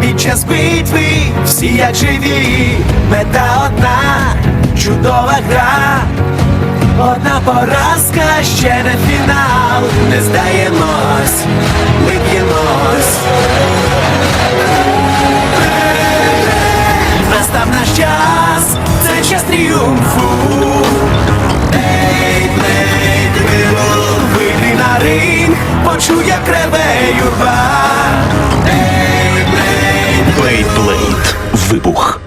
під час битви всі як живі, мета одна, чудова гра, одна поразка ще не фінал, не здаємось, ми б'ємось. Настав наш час, це час тріумфу. Ей, блей, вибій на ринг, почує креве юрба. Вибух.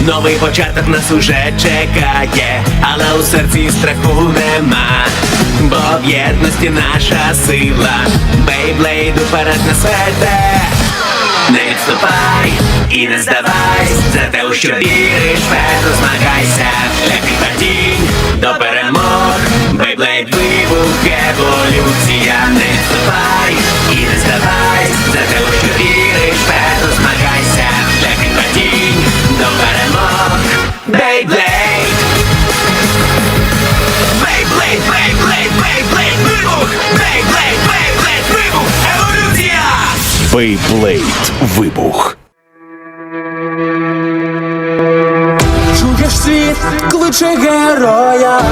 Новий початок нас уже чекає, але у серці страху нема. Бо в єдності наша сила, Бейблейд уперед нас веде. Не відступай і не здавайся, за те, у що віриш, вперто змагайся, шлях падінь до перемог, Бейблейд вибух, еволюція, не відступай і не здавайся, за те, у що Бейблейд. Вибух. Чуєш світ, кличе героя,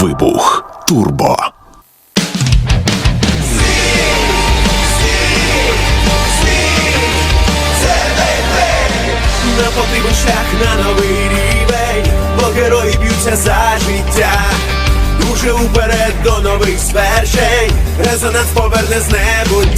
Вибух. Турбо. На потрібен шлях на новий рівень, бо герої б'ються за життя. Дуже уперед до нових свершень, резонанс поверне з небуття.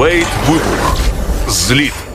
Бейблейд. Вибух. Зліт.